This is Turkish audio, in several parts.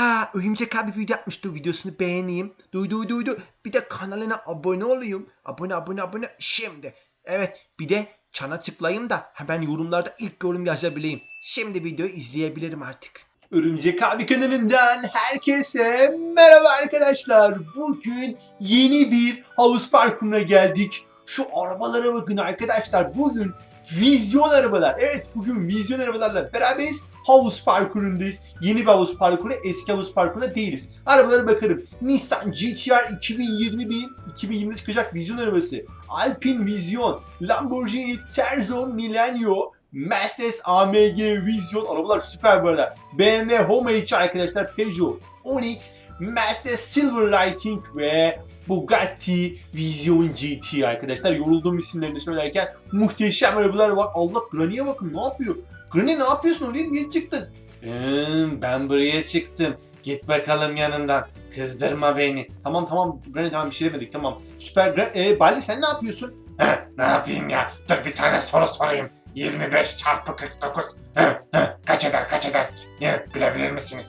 Aa Örümcek abi video yapmıştı. Videosunu beğeneyim. Duydu duydu. Bir de kanalına abone olayım. Abone abone abone şimdi. Evet bir de çana tıklayayım da hemen yorumlarda ilk yorum yazabileyim. Şimdi videoyu izleyebilirim artık. Örümcek abi kanalından herkese merhaba arkadaşlar. Bugün yeni bir havuz parkuruna geldik. Şu arabalara bakın arkadaşlar. Bugün vizyon arabalar. Evet bugün vizyon arabalarla beraberiz. Havuz parkurundayız. Yeni bir havuz parkuru, eski havuz parkurunda değiliz. Arabalara bakalım. Nissan GT-R 2021 2020'de çıkacak vizyon arabası. Alpine Vision, Lamborghini Terzon Millenio, Mercedes AMG Vision arabalar süper bu arada. BMW Home H arkadaşlar Peugeot, Onix, Mercedes Silverlighting ve Bugatti Vision GT arkadaşlar. Yoruldum isimlerini söylerken muhteşem arabalar var. Allah Granny'e bakın ne yapıyor? Granny ne yapıyorsun oraya niye çıktın? Hmm, ben buraya çıktım. Git bakalım yanından. Kızdırma beni. Tamam tamam Granny tamam bir şey demedik tamam. Süper Granny. Ee, Baldi sen ne yapıyorsun? Heh, ne yapayım ya? Dur bir tane soru sorayım. 25 çarpı 49. Heh, heh, kaç eder kaç eder? Ya, bilebilir misiniz?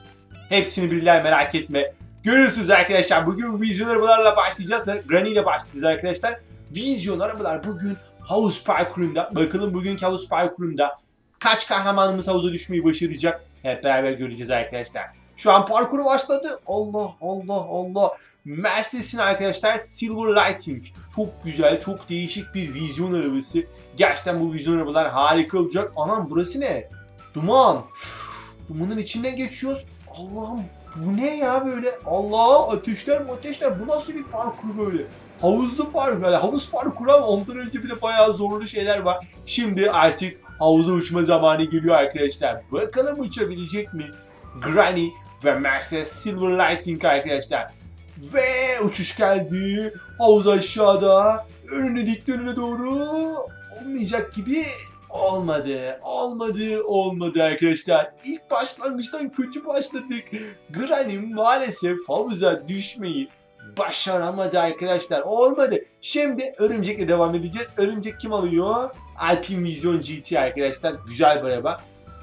Hepsini bilirler merak etme. Görürsünüz arkadaşlar. Bugün vizyon arabalarla başlayacağız ve Granny ile başlayacağız arkadaşlar. Vizyon arabalar bugün havuz parkurunda. Bakalım bugünkü havuz parkurunda kaç kahramanımız havuza düşmeyi başaracak? Hep beraber göreceğiz arkadaşlar. Şu an parkuru başladı. Allah Allah Allah. Mercedes'in arkadaşlar Silver Lighting. Çok güzel, çok değişik bir vizyon arabası. Gerçekten bu vizyon arabalar harika olacak. Anam burası ne? Duman. Üf, dumanın içinden geçiyoruz. Allah'ım bu ne ya böyle? Allah ateşler ateşler bu nasıl bir parkur böyle? Havuzlu parkur yani havuz parkuru ama ondan önce bile bayağı zorlu şeyler var. Şimdi artık havuza uçma zamanı geliyor arkadaşlar. Bakalım uçabilecek mi? Granny ve Mercedes Silver Lighting arkadaşlar. Ve uçuş geldi. Havuz aşağıda. Önüne dikti önüne doğru. Olmayacak gibi olmadı. Olmadı. Olmadı arkadaşlar. İlk başlangıçtan kötü başladık. Granny maalesef havuza düşmeyi başaramadı arkadaşlar. Olmadı. Şimdi örümcekle devam edeceğiz. Örümcek kim alıyor? Alpine Vision GT arkadaşlar. Güzel bir araba.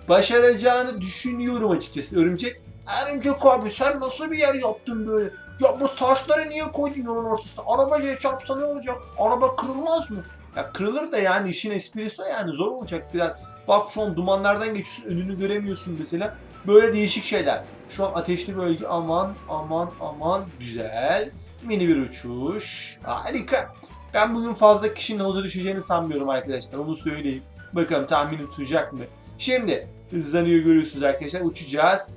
Başaracağını düşünüyorum açıkçası örümcek. Örümcek abi sen nasıl bir yer yaptın böyle? Ya bu taşları niye koydun yolun ortasına? Arabaya çarpsa ne olacak? Araba kırılmaz mı? Ya kırılır da yani işin esprisi o yani zor olacak biraz. Bak şu an dumanlardan geçiyorsun önünü göremiyorsun mesela. Böyle değişik şeyler. Şu an ateşli bölge aman aman aman güzel. Mini bir uçuş. Harika. Ben bugün fazla kişinin havuza düşeceğini sanmıyorum arkadaşlar. Onu söyleyeyim. Bakalım tahmini tutacak mı? Şimdi hızlanıyor görüyorsunuz arkadaşlar. Uçacağız.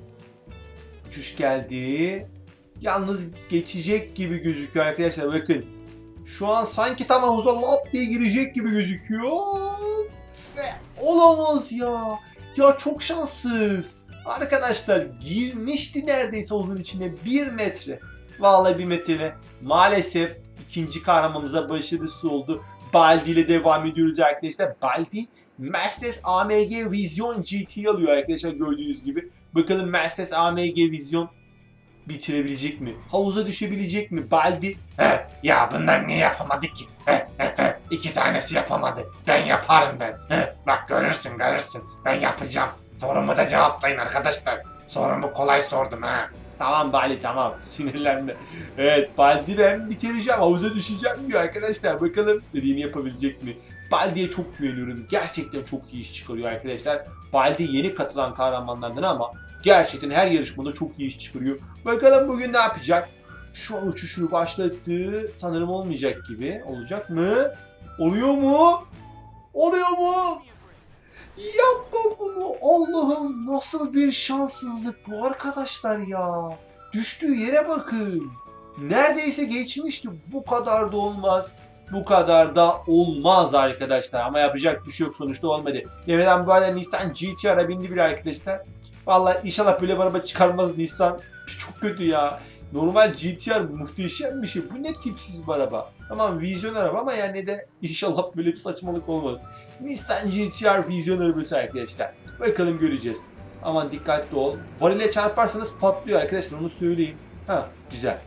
Uçuş geldi. Yalnız geçecek gibi gözüküyor arkadaşlar. Bakın. Şu an sanki tam havuza lap diye girecek gibi gözüküyor. Ve olamaz ya. Ya çok şanssız. Arkadaşlar girmişti neredeyse havuzun içine bir metre. Vallahi bir metre. Maalesef ikinci kahramanımıza başarısı oldu. Baldi ile devam ediyoruz arkadaşlar. Baldi Mercedes AMG Vision GT alıyor arkadaşlar gördüğünüz gibi. Bakalım Mercedes AMG Vision bitirebilecek mi? Havuza düşebilecek mi? Baldi Heh, ya bunlar niye yapamadı ki? Heh, heh, heh. İki tanesi yapamadı. Ben yaparım ben. Heh, bak görürsün görürsün. Ben yapacağım. Sorumu da cevaplayın arkadaşlar. Sorumu kolay sordum ha. Tamam Baldi tamam sinirlenme. Evet Baldi ben bitireceğim havuza düşeceğim diyor arkadaşlar. Bakalım dediğini yapabilecek mi? Baldi'ye çok güveniyorum. Gerçekten çok iyi iş çıkarıyor arkadaşlar. Baldi yeni katılan kahramanlardan ama gerçekten her yarışmada çok iyi iş çıkarıyor. Bakalım bugün ne yapacak? Şu an uçuşunu başlattı. Sanırım olmayacak gibi. Olacak mı? Oluyor mu? Oluyor mu? Yapma bunu. Allah'ım nasıl bir şanssızlık bu arkadaşlar ya. Düştüğü yere bakın. Neredeyse geçmişti. Bu kadar da olmaz. Bu kadar da olmaz arkadaşlar. Ama yapacak bir şey yok sonuçta olmadı. Yemeğden bu arada Nissan GT-R'a bindi bile arkadaşlar. Vallahi inşallah böyle bir araba çıkarmaz Nissan. Çok kötü ya. Normal GT-R muhteşem bir şey. Bu ne tipsiz bir araba. Tamam vizyon araba ama yani de inşallah böyle bir saçmalık olmaz. Nissan GT-R vizyon arabası arkadaşlar. Bakalım göreceğiz. Aman dikkatli ol. Varile çarparsanız patlıyor arkadaşlar onu söyleyeyim. Ha güzel.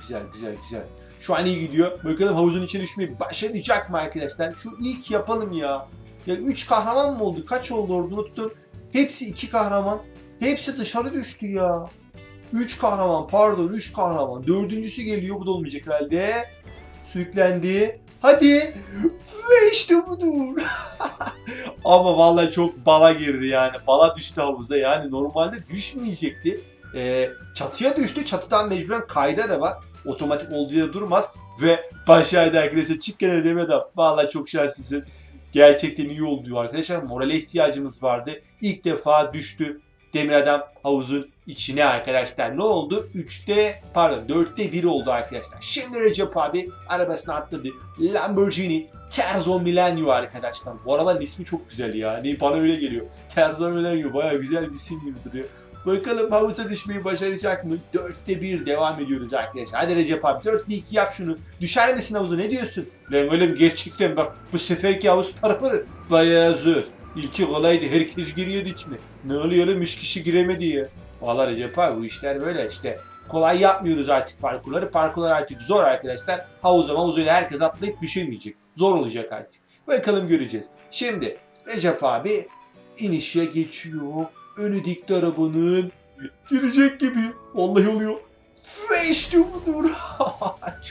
Güzel güzel güzel. Şu an iyi gidiyor. Bakalım havuzun içine düşmeyi başaracak mı arkadaşlar? Şu ilk yapalım ya. Ya 3 kahraman mı oldu? Kaç oldu orada unuttum. Hepsi 2 kahraman. Hepsi dışarı düştü ya. 3 kahraman pardon 3 kahraman. Dördüncüsü geliyor bu da olmayacak herhalde. Sürüklendi. Hadi. Ve işte budur. Ama vallahi çok bala girdi yani. Bala düştü havuza yani normalde düşmeyecekti. Ee, çatıya düştü. Çatıdan mecburen kaydı araba. Otomatik olduğu yerde durmaz. Ve başardı arkadaşlar. Çık kenara Demir Adam. Vallahi çok şanslısın. Gerçekten iyi oldu diyor arkadaşlar. Morale ihtiyacımız vardı. İlk defa düştü. Demir Adam havuzun içine arkadaşlar. Ne oldu? 3'te pardon 4'te 1 oldu arkadaşlar. Şimdi Recep abi arabasına atladı. Lamborghini Terzo Milenio arkadaşlar. Bu arabanın ismi çok güzel ya. Ne bana öyle geliyor. Terzo Milenio baya güzel bir isim gibi duruyor. Bakalım havuza düşmeyi başaracak mı? 4'te 1 devam ediyoruz arkadaşlar. Hadi Recep abi 4'te 2 yap şunu. Düşer misin havuza ne diyorsun? Lan oğlum gerçekten bak bu seferki havuz parkuru bayağı zor. İlki kolaydı herkes giriyordu içine. Ne oluyor oğlum 3 kişi giremedi ya. Valla Recep abi bu işler böyle işte. Kolay yapmıyoruz artık parkurları. Parkurlar artık zor arkadaşlar. Havuza havuzuyla herkes atlayıp düşemeyecek. Zor olacak artık. Bakalım göreceğiz. Şimdi Recep abi inişe geçiyor. Önü dikti arabanın. Girecek gibi. Vallahi oluyor. Ve işte budur.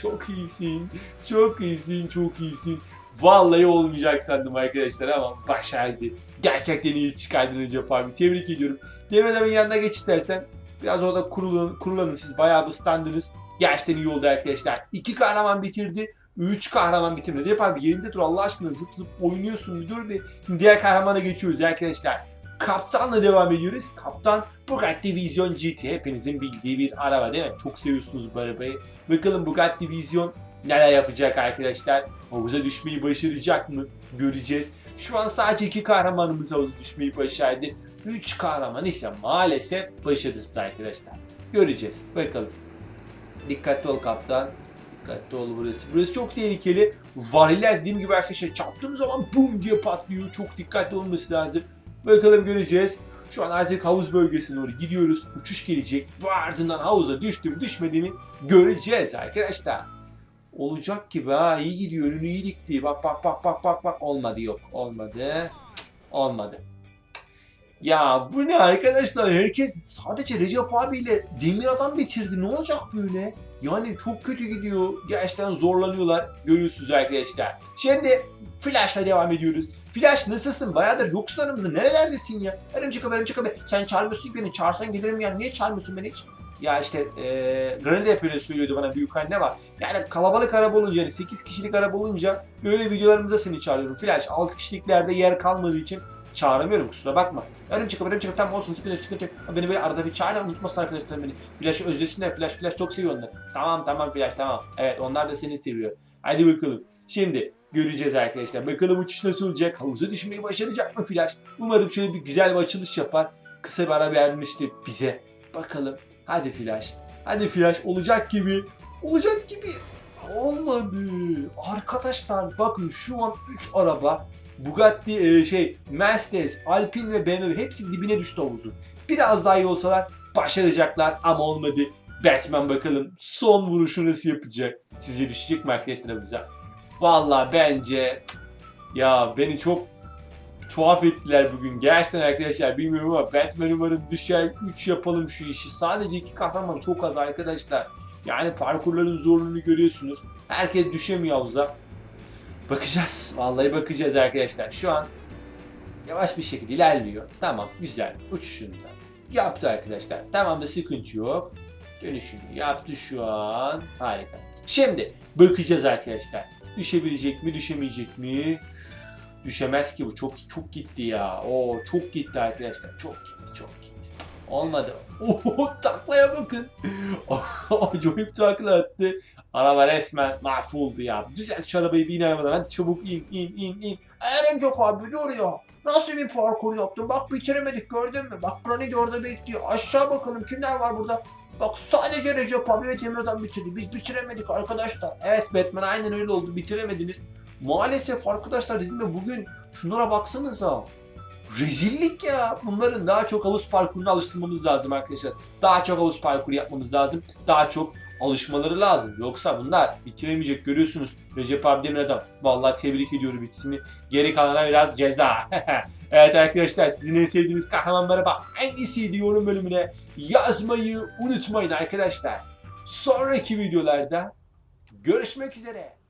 çok iyisin. Çok iyisin. Çok iyisin. Vallahi olmayacak sandım arkadaşlar ama başardı. Gerçekten iyi çıkardın Recep. Tebrik ediyorum. Demir Adam'ın yanına geç istersen. Biraz orada kurulanın, kurulanın siz bayağı ıslandınız. Gerçekten iyi oldu arkadaşlar. İki kahraman bitirdi. Üç kahraman bitirmedi. Recep abi yerinde dur Allah aşkına zıp zıp oynuyorsun bir dur bir. Şimdi diğer kahramana geçiyoruz arkadaşlar. Kaptanla devam ediyoruz. Kaptan Bugatti Vision GT. Hepinizin bildiği bir araba değil mi? Çok seviyorsunuz bu arabayı. Bakalım Bugatti Vision neler yapacak arkadaşlar. Havuza düşmeyi başaracak mı? Göreceğiz. Şu an sadece iki kahramanımız havuza düşmeyi başardı. Üç kahraman ise maalesef başarısız arkadaşlar. Göreceğiz. Bakalım. Dikkatli ol kaptan. Dikkatli ol burası. Burası çok tehlikeli. Variller dediğim gibi arkadaşlar çarptığımız zaman bum diye patlıyor. Çok dikkatli olması lazım. Bakalım göreceğiz. Şu an artık havuz bölgesine doğru gidiyoruz. Uçuş gelecek. Ve ardından havuza düştüm düşmediğimi göreceğiz arkadaşlar. Olacak gibi ha. iyi gidiyor. Önünü iyi dikti. Bak bak bak bak bak bak. Olmadı yok. Olmadı. Olmadı. Ya bu ne arkadaşlar? Herkes sadece Recep abiyle Demir Adam bitirdi. Ne olacak böyle? Yani çok kötü gidiyor. Gerçekten zorlanıyorlar. Görüyorsunuz arkadaşlar. Şimdi Flash'la devam ediyoruz. Flash nasılsın? Bayağıdır yoksun aramızda. Nerelerdesin ya? Örümcek abi, örümcek abi. Sen çağırmıyorsun ki beni. Çağırsan gelirim ya. Niye çağırmıyorsun beni hiç? Ya işte eee Granny de hep söylüyordu bana büyük anne var. Yani kalabalık araba olunca yani 8 kişilik araba olunca böyle videolarımızda seni çağırıyorum. Flash 6 kişiliklerde yer kalmadığı için çağıramıyorum kusura bakma. Örümcek abi, örümcek abi tamam olsun sıkıntı sıkıntı. Beni böyle arada bir çağır da unutmasın arkadaşlar beni. Flash'ı özlesinler. Flash Flash çok seviyor onları. Tamam tamam Flash tamam. Evet onlar da seni seviyor. Hadi bakalım. Şimdi göreceğiz arkadaşlar. Bakalım uçuş nasıl olacak? Havuza düşmeyi başaracak mı Flash? Umarım şöyle bir güzel bir açılış yapar. Kısa bir ara vermişti bize. Bakalım. Hadi Flash. Hadi Flash olacak gibi. Olacak gibi. Olmadı. Arkadaşlar bakın şu an 3 araba Bugatti e, şey Mercedes, Alpine ve BMW hepsi dibine düştü havuzun. Biraz daha iyi olsalar başaracaklar ama olmadı. Batman bakalım son vuruşu nasıl yapacak? Sizce düşecek mi arkadaşlar havuza? Valla bence ya beni çok tuhaf ettiler bugün. Gerçekten arkadaşlar bilmiyorum ama Batman umarım düşer. 3 yapalım şu işi. Sadece iki kahraman çok az arkadaşlar. Yani parkurların zorluğunu görüyorsunuz. Herkes düşemiyor havuza. Bakacağız. Vallahi bakacağız arkadaşlar. Şu an yavaş bir şekilde ilerliyor. Tamam güzel. Uçuşunda. Yaptı arkadaşlar. Tamam da sıkıntı yok. Dönüşünü yaptı şu an. Harika. Şimdi bakacağız arkadaşlar. Düşebilecek mi, düşemeyecek mi? Düşemez ki bu. Çok çok gitti ya. Oo çok gitti arkadaşlar. Çok gitti, çok. Olmadı. Oho taklaya bakın. Acayip takla attı. Araba resmen mahvoldu ya. Düzelt şu arabayı bin arabadan. Hadi çabuk in in in in. Eremcek abi dur ya. Nasıl bir parkur yaptın? Bak bitiremedik gördün mü? Bak Granny de orada bekliyor. Aşağı bakalım kimler var burada? Bak sadece Recep abi ve Demir Adam bitirdi. Biz bitiremedik arkadaşlar. Evet Batman aynen öyle oldu. Bitiremediniz. Maalesef arkadaşlar dedim ya bugün şunlara baksanıza. Rezillik ya. Bunların daha çok havuz parkuruna alıştırmamız lazım arkadaşlar. Daha çok havuz parkuru yapmamız lazım. Daha çok alışmaları lazım. Yoksa bunlar bitiremeyecek görüyorsunuz. Recep Abdemir adam. Vallahi tebrik ediyorum ikisini. Geri kalana biraz ceza. evet arkadaşlar sizin en sevdiğiniz kahramanlara bak hangisiydi yorum bölümüne yazmayı unutmayın arkadaşlar. Sonraki videolarda görüşmek üzere.